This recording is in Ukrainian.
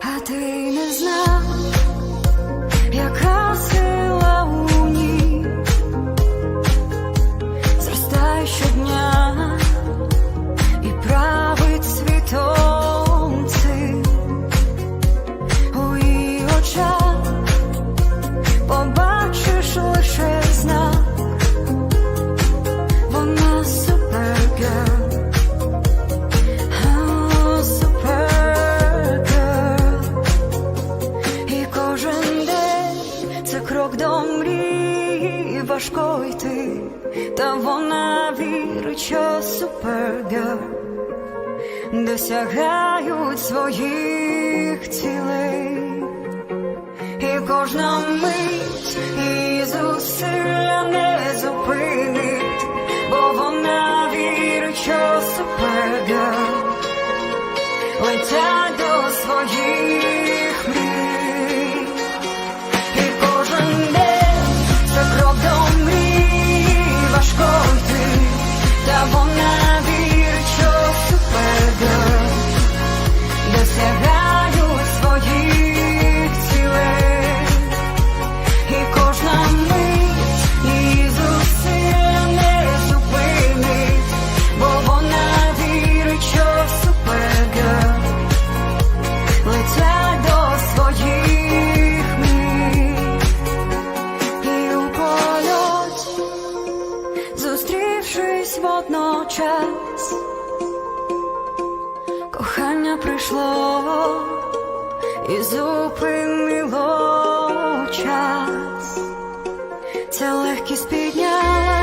А ти не знав, До мрії важко йти, та вона вірить, що супергерл досягають своїх цілей. І кожна мить і зусилля не зупинить, бо вона вірить, що супергерл летять до своїх зустрівшись водночас, кохання прийшло і зупинило час. Ця легкість підняття